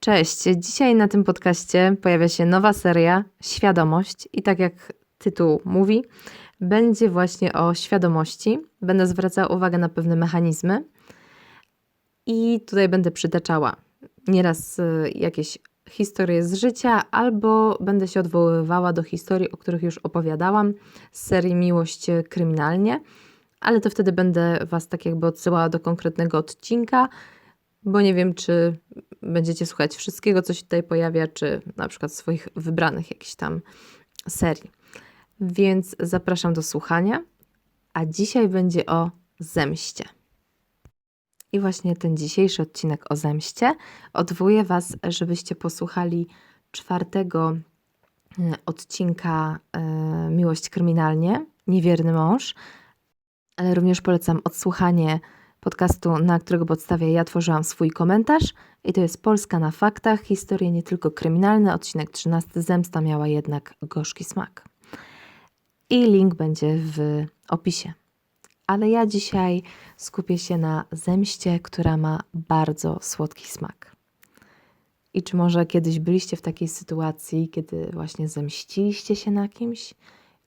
Cześć. Dzisiaj na tym podcaście pojawia się nowa seria Świadomość i tak jak tytuł mówi, będzie właśnie o świadomości. Będę zwracała uwagę na pewne mechanizmy i tutaj będę przytaczała nieraz y, jakieś historie z życia, albo będę się odwoływała do historii, o których już opowiadałam z serii Miłość kryminalnie, ale to wtedy będę Was tak jakby odsyłała do konkretnego odcinka, bo nie wiem, czy będziecie słuchać wszystkiego, co się tutaj pojawia, czy na przykład swoich wybranych jakichś tam serii. Więc zapraszam do słuchania, a dzisiaj będzie o zemście. I właśnie ten dzisiejszy odcinek o zemście odwołuję Was, żebyście posłuchali czwartego e, odcinka e, Miłość kryminalnie, Niewierny mąż, ale również polecam odsłuchanie podcastu, na którego podstawie ja tworzyłam swój komentarz. I to jest Polska na faktach, historie nie tylko kryminalne, odcinek 13, zemsta miała jednak gorzki smak. I link będzie w opisie. Ale ja dzisiaj skupię się na zemście, która ma bardzo słodki smak. I czy może kiedyś byliście w takiej sytuacji, kiedy właśnie zemściliście się na kimś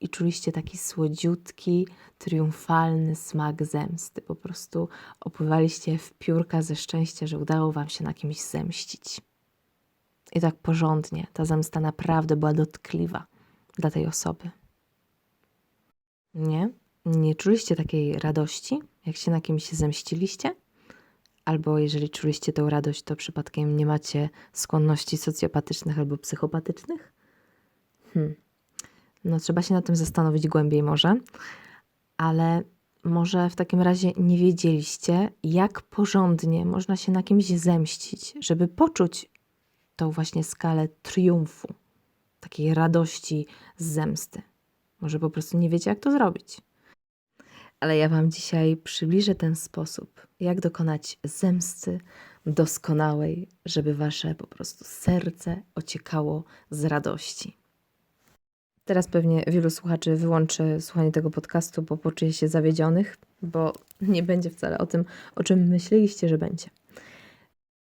i czuliście taki słodziutki, triumfalny smak zemsty? Po prostu opływaliście w piórka ze szczęścia, że udało wam się na kimś zemścić. I tak porządnie, ta zemsta naprawdę była dotkliwa dla tej osoby. Nie? Nie czuliście takiej radości, jak się na kimś zemściliście? Albo jeżeli czuliście tę radość, to przypadkiem nie macie skłonności socjopatycznych albo psychopatycznych? Hmm. No, trzeba się na tym zastanowić głębiej, może. Ale może w takim razie nie wiedzieliście, jak porządnie można się na kimś zemścić, żeby poczuć tą właśnie skalę triumfu, takiej radości z zemsty. Może po prostu nie wiecie, jak to zrobić. Ale ja Wam dzisiaj przybliżę ten sposób, jak dokonać zemsty doskonałej, żeby Wasze po prostu serce ociekało z radości. Teraz pewnie wielu słuchaczy wyłączy słuchanie tego podcastu, bo poczuje się zawiedzionych, bo nie będzie wcale o tym, o czym myśleliście, że będzie.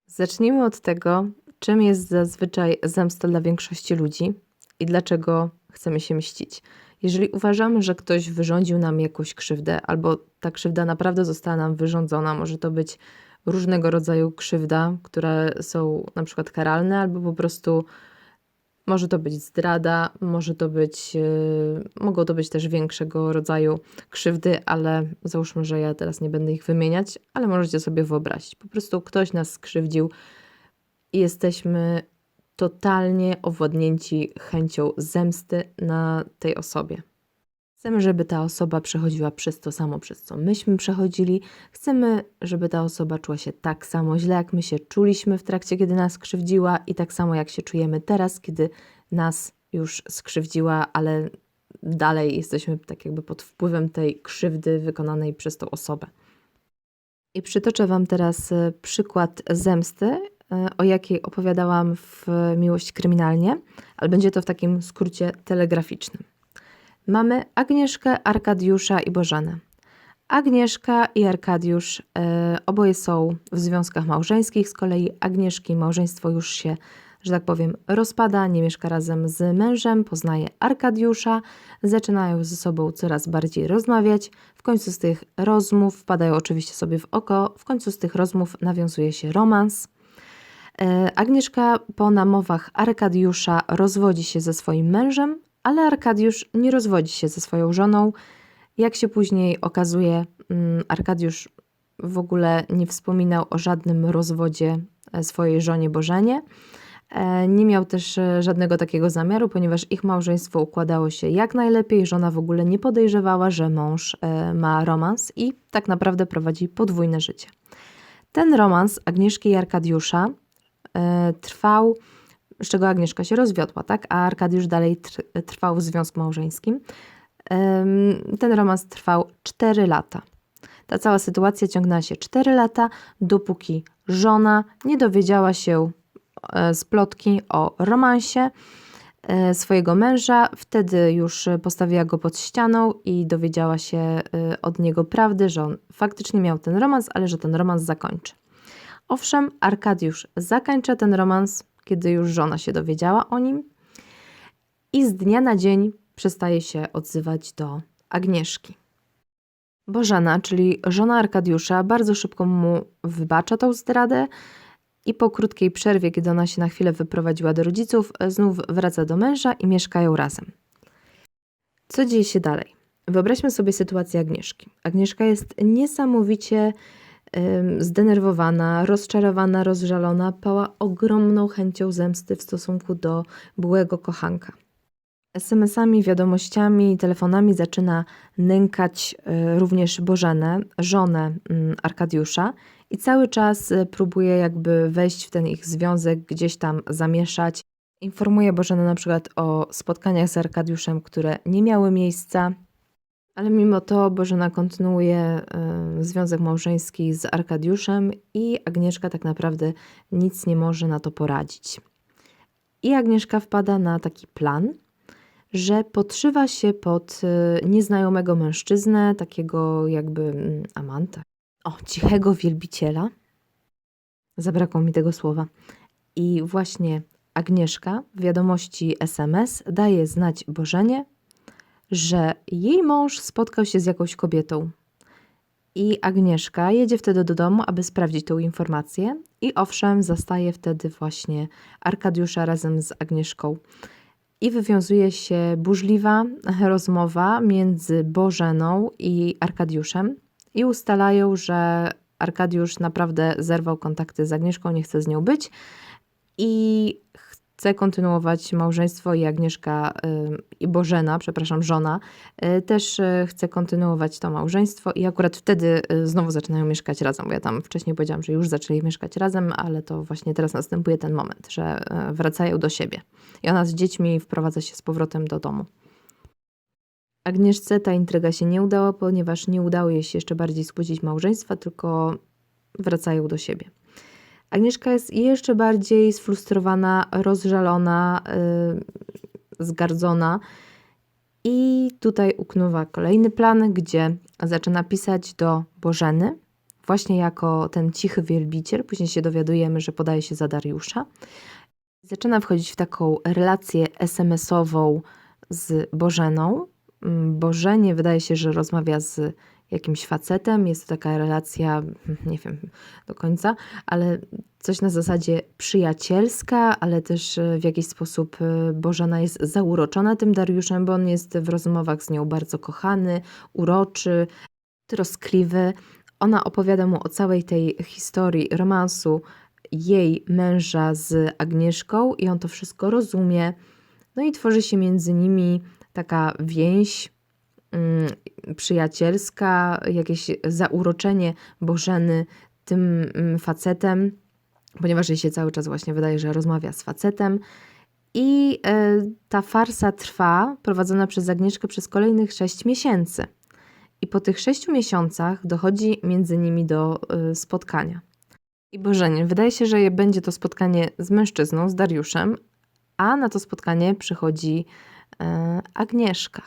Zacznijmy od tego, czym jest zazwyczaj zemsta dla większości ludzi i dlaczego chcemy się mścić. Jeżeli uważamy, że ktoś wyrządził nam jakąś krzywdę, albo ta krzywda naprawdę została nam wyrządzona, może to być różnego rodzaju krzywda, które są na przykład karalne, albo po prostu może to być zdrada, może to być, yy, mogą to być też większego rodzaju krzywdy, ale załóżmy, że ja teraz nie będę ich wymieniać, ale możecie sobie wyobrazić. Po prostu ktoś nas skrzywdził i jesteśmy totalnie owładnięci chęcią zemsty na tej osobie. Chcemy, żeby ta osoba przechodziła przez to samo, przez co myśmy przechodzili. Chcemy, żeby ta osoba czuła się tak samo źle, jak my się czuliśmy w trakcie, kiedy nas skrzywdziła, i tak samo, jak się czujemy teraz, kiedy nas już skrzywdziła, ale dalej jesteśmy tak jakby pod wpływem tej krzywdy wykonanej przez tą osobę. I przytoczę Wam teraz e, przykład zemsty, e, o jakiej opowiadałam w Miłość Kryminalnie, ale będzie to w takim skrócie telegraficznym. Mamy Agnieszkę, Arkadiusza i Bożenę. Agnieszka i Arkadiusz e, oboje są w związkach małżeńskich, z kolei Agnieszki małżeństwo już się, że tak powiem, rozpada, nie mieszka razem z mężem, poznaje Arkadiusza, zaczynają ze sobą coraz bardziej rozmawiać. W końcu z tych rozmów wpadają oczywiście sobie w oko, w końcu z tych rozmów nawiązuje się romans. E, Agnieszka po namowach Arkadiusza rozwodzi się ze swoim mężem, ale Arkadiusz nie rozwodzi się ze swoją żoną. Jak się później okazuje, mm, Arkadiusz w ogóle nie wspominał o żadnym rozwodzie e, swojej żonie Bożenie. E, Nie miał też e, żadnego takiego zamiaru, ponieważ ich małżeństwo układało się jak najlepiej. Żona w ogóle nie podejrzewała, że mąż ma romans i tak naprawdę prowadzi podwójne życie. Ten romans Agnieszki i Arkadiusza trwał z czego Agnieszka się rozwiodła, tak? A Arkadiusz dalej trwał w związku małżeńskim. Ten romans trwał 4 lata. Ta cała sytuacja ciągnęła się 4 lata, dopóki żona nie dowiedziała się e, z plotki o romansie e, swojego męża. Wtedy już postawiła go pod ścianą i dowiedziała się e, od niego prawdy, że on faktycznie miał ten romans, ale że ten romans zakończy. Owszem, Arkadiusz zakończa ten romans, kiedy już żona się dowiedziała o nim i z dnia na dzień przestaje się odzywać do Agnieszki. Bożena, czyli żona Arkadiusza, bardzo szybko mu wybacza tą zdradę i po krótkiej przerwie, kiedy ona się na chwilę wyprowadziła do rodziców, znów wraca do męża i mieszkają razem. Co dzieje się dalej? Wyobraźmy sobie sytuację Agnieszki. Agnieszka jest niesamowicie zdenerwowana, rozczarowana, rozżalona, pała ogromną chęcią zemsty w stosunku do byłego kochanka. SMS-ami, wiadomościami, telefonami zaczyna nękać e, również Bożenę, żonę mm, Arkadiusza i cały czas e, próbuje jakby wejść w ten ich związek, gdzieś tam zamieszać. Informuje Bożenę na przykład o spotkaniach z Arkadiuszem, które nie miały miejsca, ale mimo to Bożena kontynuuje e, związek małżeński z Arkadiuszem i Agnieszka tak naprawdę nic nie może na to poradzić. I Agnieszka wpada na taki plan, że podszywa się pod e, nieznajomego mężczyznę, takiego jakby mm, amanta. O, cichego wielbiciela. Zabrakło mi tego słowa. I właśnie Agnieszka w wiadomości SMS daje znać Bożenie, że jej mąż spotkał się z jakąś kobietą. I Agnieszka jedzie wtedy do domu, aby sprawdzić tą informację. I owszem, zastaje wtedy właśnie Arkadiusza razem z Agnieszką. I wywiązuje się burzliwa rozmowa między Bożeną i Arkadiuszem. I ustalają, że Arkadiusz naprawdę zerwał kontakty z Agnieszką, nie chce z nią być. I chce kontynuować małżeństwo i Agnieszka y, i Bożena, przepraszam, żona, y, też y, chce kontynuować to małżeństwo i akurat wtedy znowu zaczynają mieszkać razem, bo ja tam wcześniej powiedziałam, że już zaczęli mieszkać razem, ale to właśnie teraz następuje ten moment, że wracają do siebie i ona z dziećmi wprowadza się z powrotem do domu. Agnieszce ta intryga się nie udała, ponieważ nie udało jej się jeszcze bardziej skłócić małżeństwa, tylko wracają do siebie. Agnieszka jest jeszcze bardziej sfrustrowana, rozżalona, yy, zgardzona. I tutaj uknuwa kolejny plan, gdzie zaczyna pisać do Bożeny, właśnie jako ten cichy wielbiciel. Później się dowiadujemy, że podaje się za Dariusza. Zaczyna wchodzić w taką relację SMS-ową z Bożeną. Bożenie wydaje się, że rozmawia z jakimś facetem. Jest to taka relacja, nie wiem do końca, ale coś na zasadzie przyjacielska, ale też e, w jakiś sposób e, Bożena jest zauroczona tym Dariuszem, bo on jest w rozmowach z nią bardzo kochany, uroczy, troskliwy. Ona opowiada mu o całej tej historii romansu jej męża z Agnieszką i on to wszystko rozumie. No i tworzy się między nimi taka więź przyjacielska, jakieś zauroczenie Bożeny tym mm, facetem, ponieważ jej się cały czas właśnie wydaje, że rozmawia z facetem. I e, ta farsa trwa, prowadzona przez Agnieszkę przez kolejnych sześć miesięcy. I po tych sześciu miesiącach dochodzi między nimi do e, spotkania. I Bożenie, wydaje się, że będzie to spotkanie z mężczyzną, z Dariuszem, a na to spotkanie przychodzi e, Agnieszka.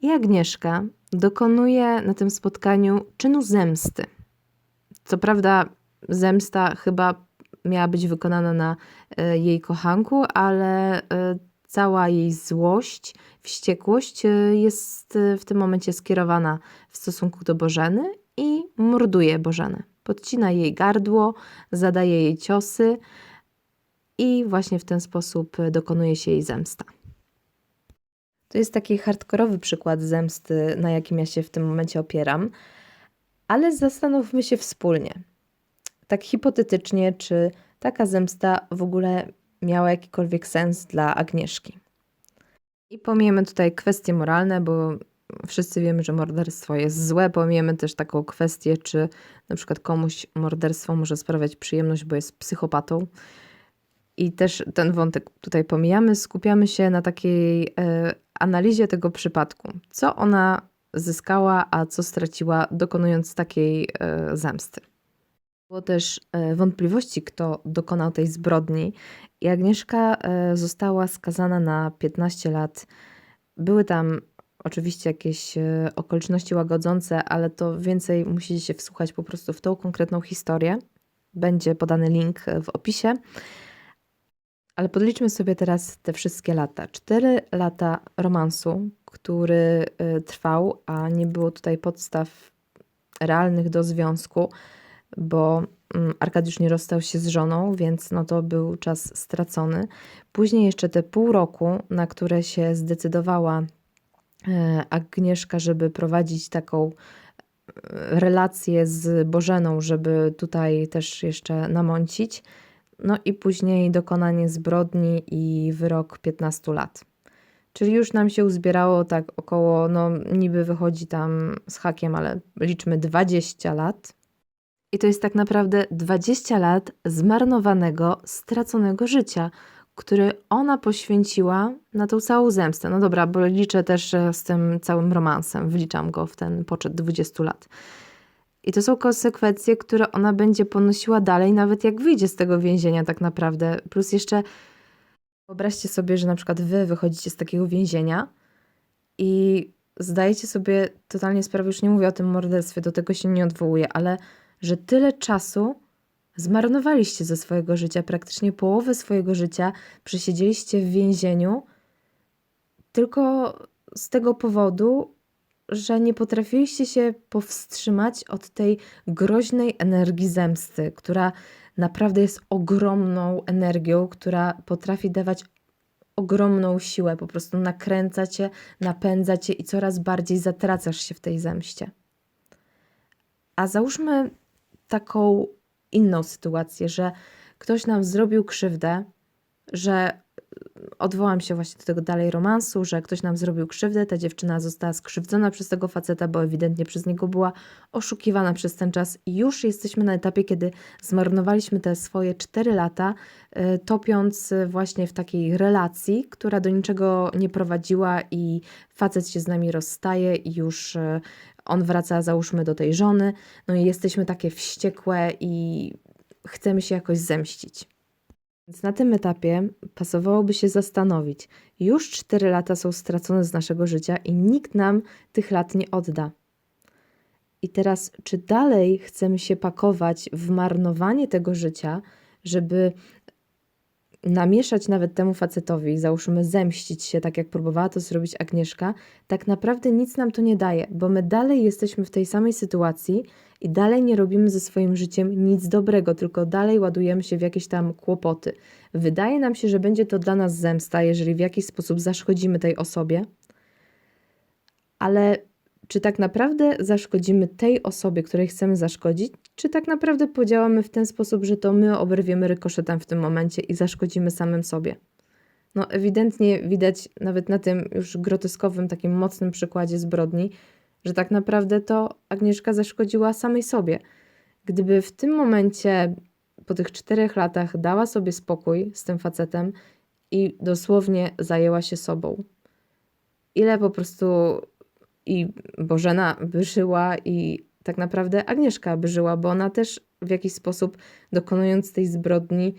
I Agnieszka dokonuje na tym spotkaniu czynu zemsty. Co prawda, zemsta chyba miała być wykonana na e, jej kochanku, ale e, cała jej złość, wściekłość e, jest w tym momencie skierowana w stosunku do Bożeny i morduje Bożenę. Podcina jej gardło, zadaje jej ciosy i właśnie w ten sposób dokonuje się jej zemsta. To jest taki hardkorowy przykład zemsty, na jakim ja się w tym momencie opieram, ale zastanówmy się wspólnie. Tak hipotetycznie, czy taka zemsta w ogóle miała jakikolwiek sens dla Agnieszki. I pomijemy tutaj kwestie moralne, bo wszyscy wiemy, że morderstwo jest złe. Pomijemy też taką kwestię, czy na przykład komuś morderstwo może sprawiać przyjemność, bo jest psychopatą. I też ten wątek tutaj pomijamy, skupiamy się na takiej e, analizie tego przypadku. Co ona zyskała, a co straciła, dokonując takiej e, zemsty. Było też e, wątpliwości, kto dokonał tej zbrodni, i Agnieszka e, została skazana na 15 lat. Były tam oczywiście jakieś okoliczności łagodzące, ale to więcej musicie się wsłuchać po prostu w tą konkretną historię. Będzie podany link w opisie. Ale podliczmy sobie teraz te wszystkie lata. Cztery lata romansu, który y, trwał, a nie było tutaj podstaw realnych do związku, bo mm, Arkadiusz nie rozstał się z żoną, więc no to był czas stracony. Później jeszcze te pół roku, na które się zdecydowała e, Agnieszka, żeby prowadzić taką e, relację z Bożeną, żeby tutaj też jeszcze namącić. No i później dokonanie zbrodni i wyrok 15 lat. Czyli już nam się uzbierało tak około, no niby wychodzi tam z hakiem, ale liczmy 20 lat. I to jest tak naprawdę 20 lat zmarnowanego, straconego życia, które ona poświęciła na tą całą zemstę. No dobra, bo liczę też e, z tym całym romansem, wliczam go w ten poczet 20 lat. I to są konsekwencje, które ona będzie ponosiła dalej, nawet jak wyjdzie z tego więzienia, tak naprawdę. Plus jeszcze wyobraźcie sobie, że na przykład wy wychodzicie z takiego więzienia i zdajecie sobie totalnie sprawę, już nie mówię o tym morderstwie, do tego się nie odwołuję, ale że tyle czasu zmarnowaliście ze swojego życia, praktycznie połowę swojego życia przesiedzieliście w więzieniu tylko z tego powodu, że nie potrafiliście się powstrzymać od tej groźnej energii zemsty, która naprawdę jest ogromną energią, która potrafi dawać ogromną siłę, po prostu nakręca cię, napędza cię i coraz bardziej zatracasz się w tej zemście. A załóżmy taką inną sytuację, że ktoś nam zrobił krzywdę, że odwołam się właśnie do tego dalej romansu, że ktoś nam zrobił krzywdę, ta dziewczyna została skrzywdzona przez tego faceta, bo ewidentnie przez niego była oszukiwana przez ten czas i już jesteśmy na etapie, kiedy zmarnowaliśmy te swoje 4 lata, y, topiąc właśnie w takiej relacji, która do niczego nie prowadziła i facet się z nami rozstaje i już y, on wraca, załóżmy, do tej żony, no i jesteśmy takie wściekłe i chcemy się jakoś zemścić. Więc na tym etapie pasowałoby się zastanowić. Już 4 lata są stracone z naszego życia i nikt nam tych lat nie odda. I teraz, czy dalej chcemy się pakować w marnowanie tego życia, żeby namieszać nawet temu facetowi, załóżmy zemścić się, tak jak próbowała to zrobić Agnieszka, tak naprawdę nic nam to nie daje, bo my dalej jesteśmy w tej samej sytuacji i dalej nie robimy ze swoim życiem nic dobrego, tylko dalej ładujemy się w jakieś tam kłopoty. Wydaje nam się, że będzie to dla nas zemsta, jeżeli w jakiś sposób zaszkodzimy tej osobie, ale czy tak naprawdę zaszkodzimy tej osobie, której chcemy zaszkodzić, czy tak naprawdę podziałamy w ten sposób, że to my oberwiemy rykoszetem w tym momencie i zaszkodzimy samym sobie. No, ewidentnie widać nawet na tym już groteskowym, takim mocnym przykładzie zbrodni, że tak naprawdę to Agnieszka zaszkodziła samej sobie. Gdyby w tym momencie, po tych czterech latach, dała sobie spokój z tym facetem i dosłownie zajęła się sobą. Ile po prostu i Bożena by żyła i tak naprawdę Agnieszka by żyła, bo ona też w jakiś sposób dokonując tej zbrodni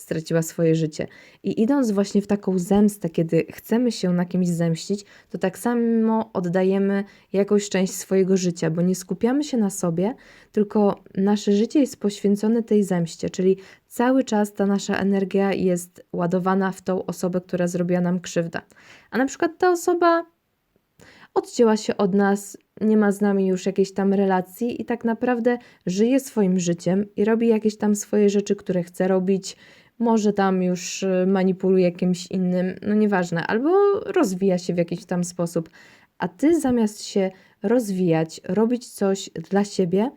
straciła swoje życie. I idąc właśnie w taką zemstę, kiedy chcemy się na kimś zemścić, to tak samo oddajemy jakąś część swojego życia, bo nie skupiamy się na sobie, tylko nasze życie jest poświęcone tej zemście, czyli cały czas ta nasza energia jest ładowana w tą osobę, która zrobiła nam krzywdę. A na przykład ta osoba odcięła się od nas, nie ma z nami już jakiejś tam relacji i tak naprawdę żyje swoim życiem i robi jakieś tam swoje rzeczy, które chce robić. Może tam już y, manipuluje kimś innym, no nieważne, albo rozwija się w jakiś tam sposób. A ty zamiast się rozwijać, robić coś dla siebie,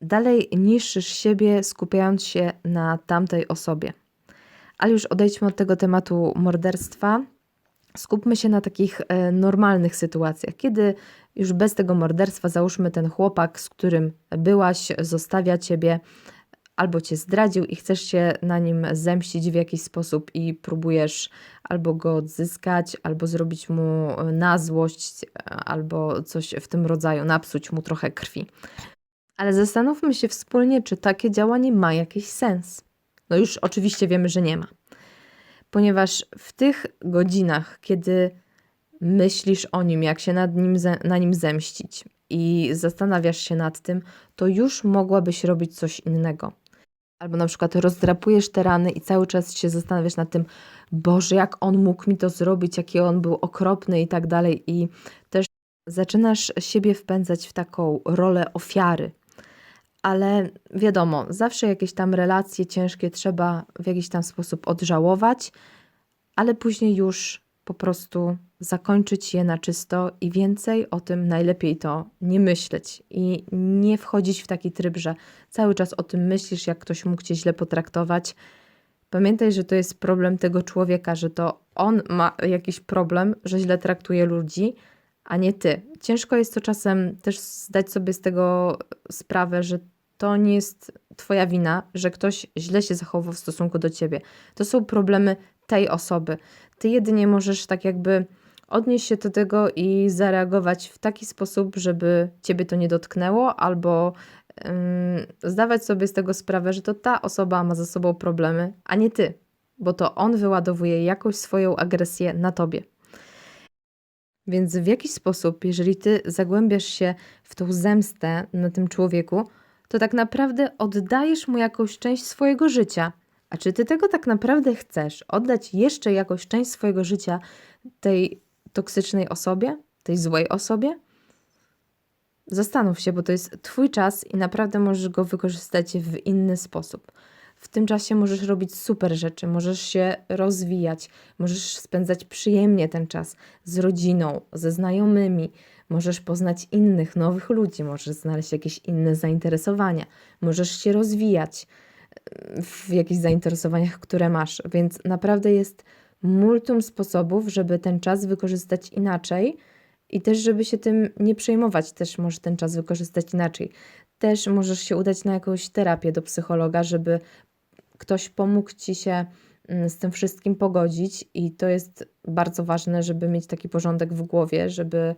dalej niszczysz siebie, skupiając się na tamtej osobie. Ale już odejdźmy od tego tematu morderstwa skupmy się na takich e, normalnych sytuacjach, kiedy już bez tego morderstwa, załóżmy ten chłopak, z którym byłaś, zostawia ciebie albo cię zdradził i chcesz się na nim zemścić w jakiś sposób i próbujesz albo go odzyskać, albo zrobić mu e, na złość, albo coś w tym rodzaju, napsuć mu trochę krwi. Ale zastanówmy się wspólnie, czy takie działanie ma jakiś sens. No już oczywiście wiemy, że nie ma ponieważ w tych godzinach, kiedy myślisz o nim, jak się nad nim, na nim zemścić i zastanawiasz się nad tym, to już mogłabyś robić coś innego. Albo na przykład rozdrapujesz te rany i cały czas się zastanawiasz nad tym, Boże, jak on mógł mi to zrobić, jaki on był okropny i tak dalej. I też zaczynasz siebie wpędzać w taką rolę ofiary. Ale wiadomo, zawsze jakieś tam relacje ciężkie trzeba w jakiś tam sposób odżałować, ale później już po prostu zakończyć je na czysto i więcej o tym najlepiej to nie myśleć i nie wchodzić w taki tryb, że cały czas o tym myślisz, jak ktoś mógł cię źle potraktować. Pamiętaj, że to jest problem tego człowieka, że to on ma jakiś problem, że źle traktuje ludzi, a nie ty. Ciężko jest to czasem też zdać sobie z tego sprawę, że to nie jest twoja wina, że ktoś źle się zachował w stosunku do ciebie. To są problemy tej osoby. Ty jedynie możesz tak jakby odnieść się do tego i zareagować w taki sposób, żeby ciebie to nie dotknęło, albo zdawać sobie z tego sprawę, że to ta osoba ma za sobą problemy, a nie ty, bo to on wyładowuje jakąś swoją agresję na tobie. Więc w jakiś sposób, jeżeli ty zagłębiasz się w tą zemstę na tym człowieku, to tak naprawdę oddajesz mu jakąś część swojego życia. A czy ty tego tak naprawdę chcesz? Oddać jeszcze jakąś część swojego życia tej toksycznej osobie, tej złej osobie? Zastanów się, bo to jest Twój czas i naprawdę możesz go wykorzystać w inny sposób. W tym czasie możesz robić super rzeczy, możesz się rozwijać, możesz spędzać przyjemnie ten czas z rodziną, ze znajomymi, możesz poznać innych, nowych ludzi, możesz znaleźć jakieś inne zainteresowania, możesz się rozwijać w jakichś zainteresowaniach, które masz. Więc naprawdę jest multum sposobów, żeby ten czas wykorzystać inaczej i też, żeby się tym nie przejmować, też możesz ten czas wykorzystać inaczej. Też możesz się udać na jakąś terapię do psychologa, żeby ktoś pomógł ci się mm, z tym wszystkim pogodzić, i to jest bardzo ważne, żeby mieć taki porządek w głowie, żeby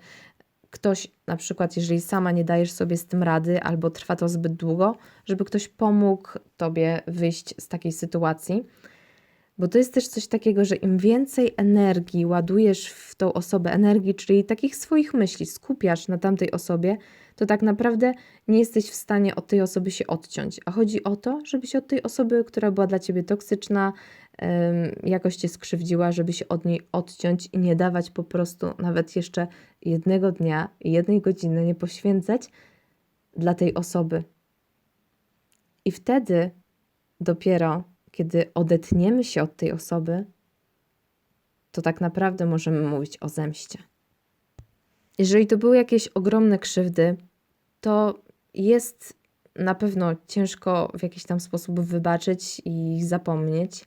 ktoś, na przykład, jeżeli sama nie dajesz sobie z tym rady, albo trwa to zbyt długo, żeby ktoś pomógł tobie wyjść z takiej sytuacji. Bo to jest też coś takiego, że im więcej energii ładujesz w tą osobę, energii, czyli takich swoich myśli, skupiasz na tamtej osobie, to tak naprawdę nie jesteś w stanie od tej osoby się odciąć. A chodzi o to, żeby się od tej osoby, która była dla ciebie toksyczna, jakoś cię skrzywdziła, żeby się od niej odciąć i nie dawać po prostu nawet jeszcze jednego dnia, jednej godziny nie poświęcać dla tej osoby. I wtedy dopiero, kiedy odetniemy się od tej osoby, to tak naprawdę możemy mówić o zemście. Jeżeli to były jakieś ogromne krzywdy, to jest na pewno ciężko w jakiś tam sposób wybaczyć i zapomnieć,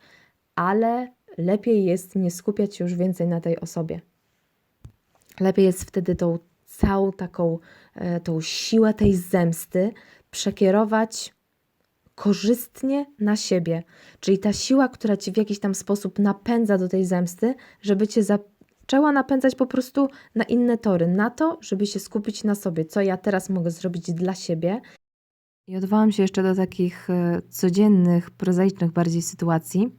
ale lepiej jest nie skupiać się już więcej na tej osobie. Lepiej jest wtedy tą całą taką, e, tą siłę tej zemsty przekierować korzystnie na siebie. Czyli ta siła, która ci w jakiś tam sposób napędza do tej zemsty, żeby cię zaczęła napędzać po prostu na inne tory, na to, żeby się skupić na sobie, co ja teraz mogę zrobić dla siebie. I odwołam się jeszcze do takich e, codziennych, prozaicznych bardziej sytuacji,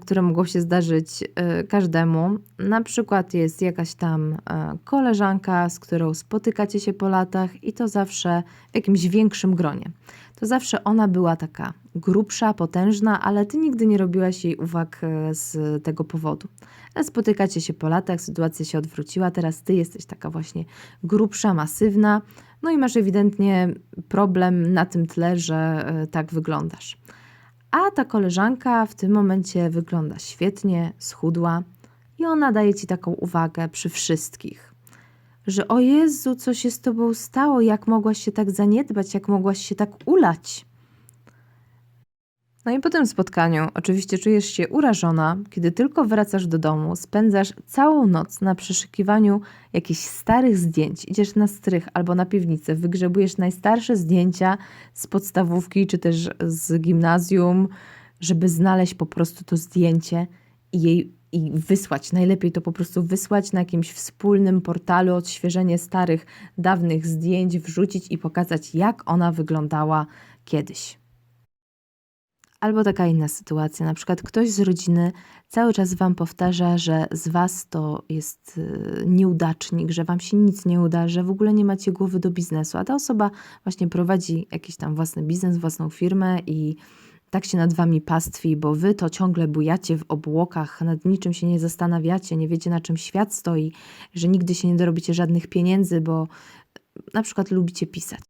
które mogą się zdarzyć e, każdemu. Na przykład jest jakaś tam e, koleżanka, z którą spotykacie się po latach i to zawsze w jakimś większym gronie. To zawsze ona była taka grubsza, potężna, ale ty nigdy nie robiłaś jej uwag e, z tego powodu. Spotykacie się po latach, sytuacja się odwróciła, teraz ty jesteś taka właśnie grubsza, masywna, no i masz ewidentnie problem na tym tle, że e, tak wyglądasz. A ta koleżanka w tym momencie wygląda świetnie, schudła i ona daje ci taką uwagę przy wszystkich. Że o Jezu, co się z tobą stało? Jak mogłaś się tak zaniedbać? Jak mogłaś się tak ulać? No i po tym spotkaniu oczywiście czujesz się urażona, kiedy tylko wracasz do domu, spędzasz całą noc na przeszukiwaniu jakichś starych zdjęć, idziesz na strych albo na piwnicę, wygrzebujesz najstarsze zdjęcia z podstawówki czy też z gimnazjum, żeby znaleźć po prostu to zdjęcie i jej i wysłać. Najlepiej to po prostu wysłać na jakimś wspólnym portalu, odświeżenie starych, dawnych zdjęć, wrzucić i pokazać, jak ona wyglądała kiedyś. Albo taka inna sytuacja, na przykład ktoś z rodziny cały czas wam powtarza, że z was to jest y, nieudacznik, że wam się nic nie uda, że w ogóle nie macie głowy do biznesu, a ta osoba właśnie prowadzi jakiś tam własny biznes, własną firmę i tak się nad wami pastwi, bo wy to ciągle bujacie w obłokach, nad niczym się nie zastanawiacie, nie wiecie na czym świat stoi, że nigdy się nie dorobicie żadnych pieniędzy, bo na przykład lubicie pisać.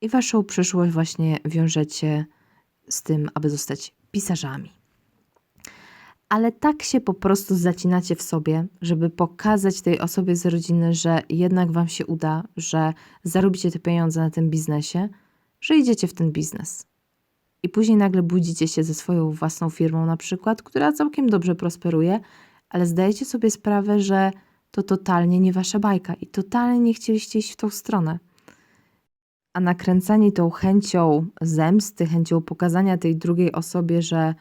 I waszą przyszłość właśnie wiążecie z tym, aby zostać pisarzami. Ale tak się po prostu zacinacie w sobie, żeby pokazać tej osobie z rodziny, że jednak wam się uda, że zarobicie te pieniądze na tym biznesie, że idziecie w ten biznes. I później nagle budzicie się ze swoją własną firmą, na przykład, która całkiem dobrze prosperuje, ale zdajecie sobie sprawę, że to totalnie nie wasza bajka i totalnie nie chcieliście iść w tą stronę. A nakręcani tą chęcią zemsty, chęcią pokazania tej drugiej osobie, że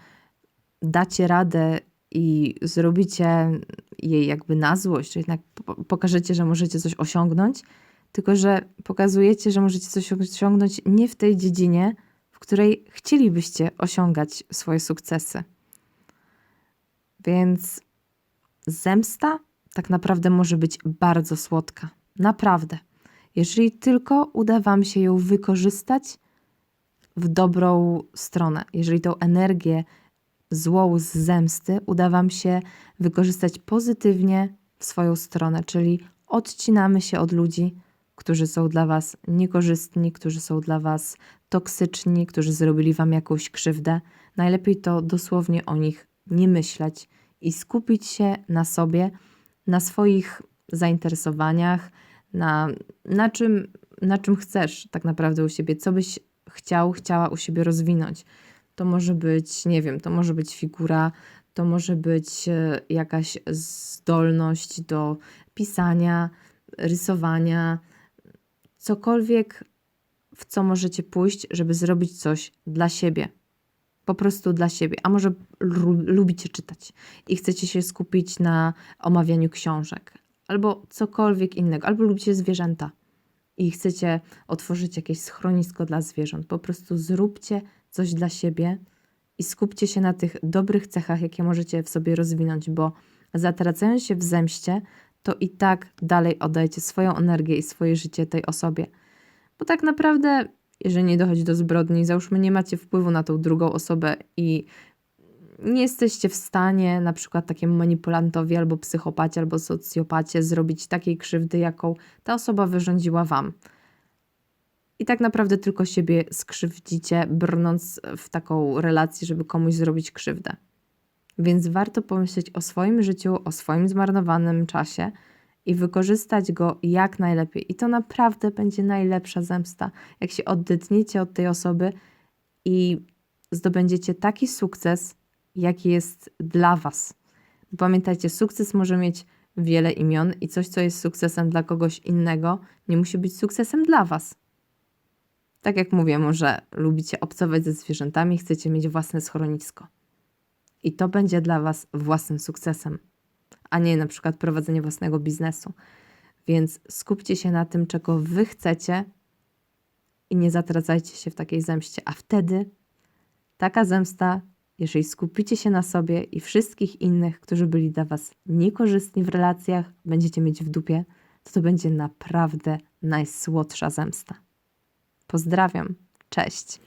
dacie radę i zrobicie jej jakby na złość, że jednak po- pokażecie, że możecie coś osiągnąć, tylko że pokazujecie, że możecie coś osiągnąć nie w tej dziedzinie, w której chcielibyście osiągać swoje sukcesy. Więc zemsta tak naprawdę może być bardzo słodka. Naprawdę. Jeżeli tylko uda Wam się ją wykorzystać w dobrą stronę, jeżeli tą energię złą z zemsty uda Wam się wykorzystać pozytywnie w swoją stronę, czyli odcinamy się od ludzi, którzy są dla Was niekorzystni, którzy są dla Was toksyczni, którzy zrobili Wam jakąś krzywdę. Najlepiej to dosłownie o nich nie myśleć i skupić się na sobie, na swoich zainteresowaniach, na, na, czym, na czym chcesz tak naprawdę u siebie, co byś chciał, chciała u siebie rozwinąć. To może być, nie wiem, to może być figura, to może być e, jakaś zdolność do pisania, rysowania, cokolwiek, w co możecie pójść, żeby zrobić coś dla siebie. Po prostu dla siebie. A może lu- lubicie czytać i chcecie się skupić na omawianiu książek, albo cokolwiek innego, albo lubicie zwierzęta i chcecie otworzyć jakieś schronisko dla zwierząt. Po prostu zróbcie coś dla siebie i skupcie się na tych dobrych cechach, jakie możecie w sobie rozwinąć, bo zatracając się w zemście, to i tak dalej oddajcie swoją energię i swoje życie tej osobie. Bo tak naprawdę, jeżeli nie dochodzi do zbrodni, załóżmy, nie macie wpływu na tą drugą osobę i nie jesteście w stanie na przykład takiemu manipulantowi albo psychopacie albo socjopacie zrobić takiej krzywdy, jaką ta osoba wyrządziła wam. I tak naprawdę tylko siebie skrzywdzicie, brnąc w taką relację, żeby komuś zrobić krzywdę. Więc warto pomyśleć o swoim życiu, o swoim zmarnowanym czasie i wykorzystać go jak najlepiej. I to naprawdę będzie najlepsza zemsta, jak się oddetniecie od tej osoby i zdobędziecie taki sukces, jaki jest dla Was. Pamiętajcie, sukces może mieć wiele imion i coś, co jest sukcesem dla kogoś innego, nie musi być sukcesem dla Was. Tak jak mówię, może lubicie obcować ze zwierzętami, chcecie mieć własne schronisko. I to będzie dla Was własnym sukcesem, a nie na przykład prowadzenie własnego biznesu. Więc skupcie się na tym, czego Wy chcecie i nie zatracajcie się w takiej zemście. A wtedy taka zemsta, jeżeli skupicie się na sobie i wszystkich innych, którzy byli dla Was niekorzystni w relacjach, będziecie mieć w dupie, to to będzie naprawdę najsłodsza zemsta. Pozdrawiam. Cześć.